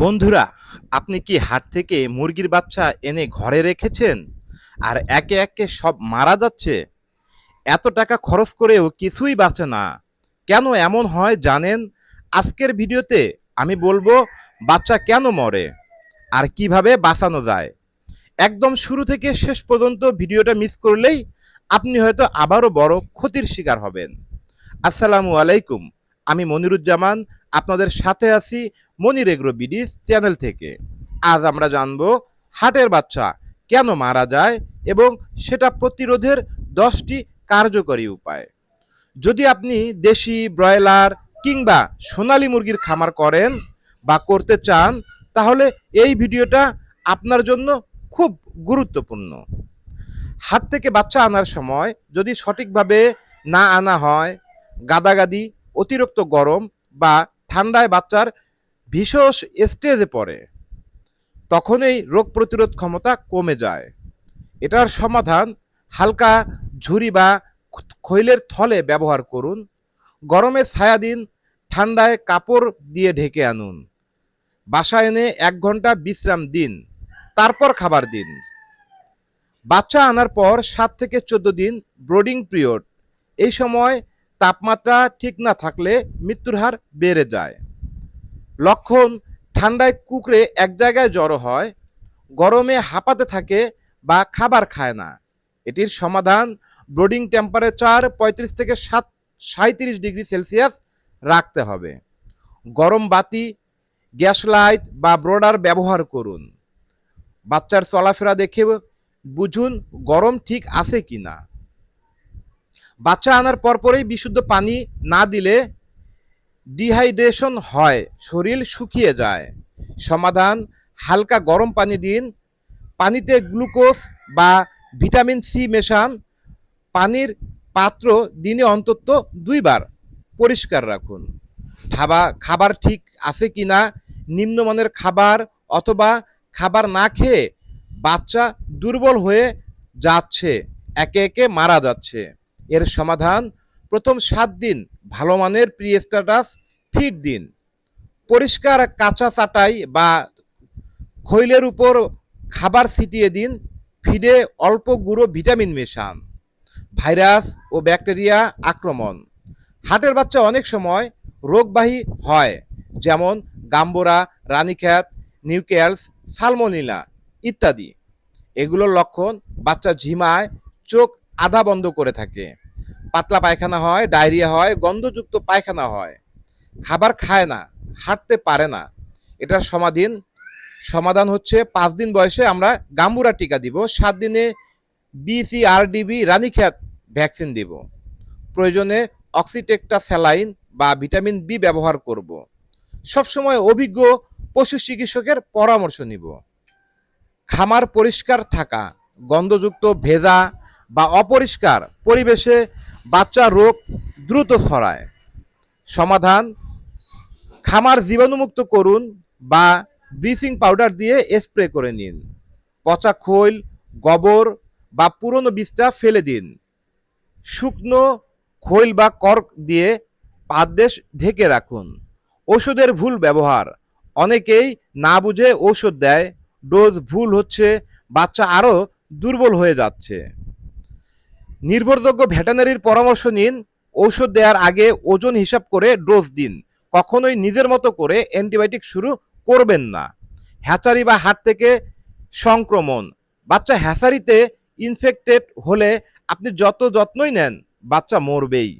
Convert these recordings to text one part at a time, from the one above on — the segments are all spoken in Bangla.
বন্ধুরা, আপনি কি হাট থেকে মুরগির বাচ্চা এনে ঘরে রেখেছেন? আর একে একে সব মারা যাচ্ছে? এত টাকা খরচ করেও কিছুই বাঁচে না। কেন এমন হয় জানেন? আজকের ভিডিওতে আমি বলব, বাচ্চা কেন মরে? আর কীভাবে বাঁচানো যায়? একদম শুরু থেকে শেষ পর্যন্ত ভিডিওটা মিস করলেই আপনি হয়তো আবারও বড় ক্ষতির শিকার হবেন। আসসালামু আলাইকুম। আমি মনিরুজ্জামান, আপনাদের সাথে আছি মনির এগ্রো বিডিস চ্যানেল থেকে। আজ আমরা জানব হাটের বাচ্চা কেন মারা যায় এবং সেটা প্রতিরোধের দশটি কার্যকরী উপায়। যদি আপনি দেশি, ব্রয়লার কিংবা সোনালী মুরগির খামার করেন বা করতে চান, তাহলে এই ভিডিওটা আপনার জন্য খুব গুরুত্বপূর্ণ। হাট থেকে বাচ্চা আনার সময় যদি সঠিকভাবে না আনা হয়, গাদাগাদি অতিরিক্ত গরম বা ঠান্ডায় বাচ্চার ভীষণ স্টেজে পড়ে, তখনই রোগ প্রতিরোধ ক্ষমতা কমে যায়। এটার সমাধান হালকা ঝুরি বা খৈলের থলে ব্যবহার করুন। গরমে ছায়া দিন ঠান্ডায় কাপড় দিয়ে ঢেকে আনুন। বাসায় এনে এক ঘণ্টা বিশ্রাম দিন, তারপর খাবার দিন। বাচ্চা আনার পর সাত থেকে চোদ্দ দিন ব্রোডিং পিরিয়ড। এই সময় তাপমাত্রা ঠিক না থাকলে মৃত্যুর হার বেড়ে যায়। লক্ষণ, ঠান্ডায় কুকড়ে এক জায়গায় জড়ো হয়, গরমে হাঁপাতে থাকে বা খাবার খায় না। এটির সমাধান ব্রোডিং টেম্পারেচার পঁয়ত্রিশ থেকে সাত সাঁত্রিশ ডিগ্রি সেলসিয়াস রাখতে হবে। গরম বাতি, গ্যাস লাইট বা ব্রোডার ব্যবহার করুন। বাচ্চার চলাফেরা দেখে বুঝুন গরম ঠিক আছে কি না বাচ্চা আনার পরপরই বিশুদ্ধ পানি না দিলে ডিহাইড্রেশন হয়, শরীর শুকিয়ে যায়। সমাধান, হালকা গরম পানি দিন। পানিতে গ্লুকোজ বা ভিটামিন সি মেশান। পানির পাত্র দিনে অন্তত দুইবার পরিষ্কার রাখুন। খাবা খাবার ঠিক আছে কি না নিম্নমানের খাবার অথবা খাবার না খেয়ে বাচ্চা দুর্বল হয়ে যাচ্ছে, একে একে মারা যাচ্ছে। এর সমাধান প্রথম সাত দিন, ভালো মানের প্রি স্ট্যাটাস ফিড দিন। পরিষ্কার কাঁচা চাটাই বা খৈলের উপর খাবার ছিটিয়ে দিন, ফিডে অল্প গুঁড়ো ভিটামিন মেশান। ভাইরাস ও ব্যাকটেরিয়া আক্রমণ। হাটের বাচ্চা অনেক সময় রোগবাহী হয়, যেমন গাম্বোরা রানীখ্যাত নিউকেলস সালমোনিলা ইত্যাদি। এগুলোর লক্ষণ বাচ্চা ঝিমায়, চোখ আধা বন্ধ করে থাকে। পাতলা পায়খানা হয়, ডায়রিয়া হয়, গন্ধযুক্ত পায়খানা হয়। খাবার খায় না, হাঁটতে পারে না। এটার সমাধান সমাধান হচ্ছে পাঁচ দিন বয়সে আমরা গাম্বুরা টিকা দিব, সাত দিনে বিসিআরডিবি রানীখ্যাত ভ্যাকসিন দিব। প্রয়োজনে অক্সিটেকটা স্যালাইন বা ভিটামিন বি ব্যবহার করব। সবসময় অভিজ্ঞ পশু চিকিৎসকের পরামর্শ নিব। খামার পরিষ্কার থাকা, গন্ধযুক্ত ভেজা বা অপরিষ্কার পরিবেশে বাচ্চা রোগ দ্রুত ছড়ায়। সমাধান, খামার জীবাণুমুক্ত করুন বা ব্লিচিং পাউডার দিয়ে স্প্রে করে নিন। পচা খৈল, গোবর বা পুরনো বীজটা ফেলে দিন। শুকনো খৈল বা কর্ক দিয়ে পাদদেশ ঢেকে রাখুন। ওষুধের ভুল ব্যবহার। অনেকেই না বুঝে ঔষধ দেয়। ডোজ ভুল হচ্ছে, বাচ্চা আরও দুর্বল হয়ে যাচ্ছে। নির্ভরযোগ্য ভেটেনারির পরামর্শ নিন, ঔষধ দেওয়ার আগে ওজন হিসাব করে ডোজ দিন। কখনোই নিজের মতো করে অ্যান্টিবায়োটিক শুরু করবেন না। হ্যাচারি বা হাট থেকে সংক্রমণ। বাচ্চা হ্যাচারিতে ইনফেক্টেড হলে আপনি যত যত্নই নেন, বাচ্চা মরবেই।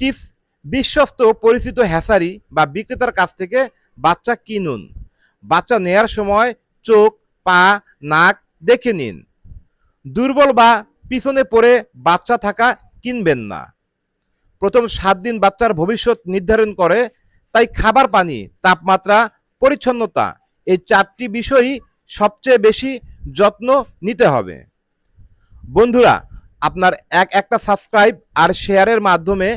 টিপস, বিশ্বস্ত পরিচিত হ্যাচারি বা বিক্রেতার কাছ থেকে বাচ্চা কিনুন। বাচ্চা নেয়ার সময় চোখ, পা, নাক দেখে নিন। দুর্বল বা পিছনে পড়ে বাচ্চা থাকা কিনবেন না। প্রথম সাত দিন বাচ্চার ভবিষ্যৎ নির্ধারণ করে, তাই খাবার, পানি, তাপমাত্রা, পরিচ্ছন্নতা, এই চারটি বিষয়ই সবচেয়ে বেশি যত্ন নিতে হবে। বন্ধুরা, আপনার এক, একটা সাবস্ক্রাইব আর শেয়ারের মাধ্যমে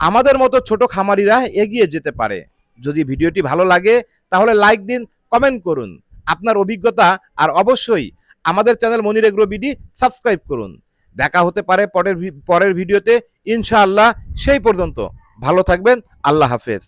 আমাদের মতো ছোট খামারিরা এগিয়ে যেতে পারে। যদি ভিডিওটি ভালো লাগে, তাহলে লাইক দিন কমেন্ট করুন। আপনার অভিজ্ঞতা আর অবশ্যই আমাদের channel Monir agro BD subscribe করুন। দেখা হতে পারে পরের পরের ভিডিওতে। ইনশাআল্লাহ সেই পর্যন্ত। ভালো থাকবেন। আল্লাহ হাফেজ।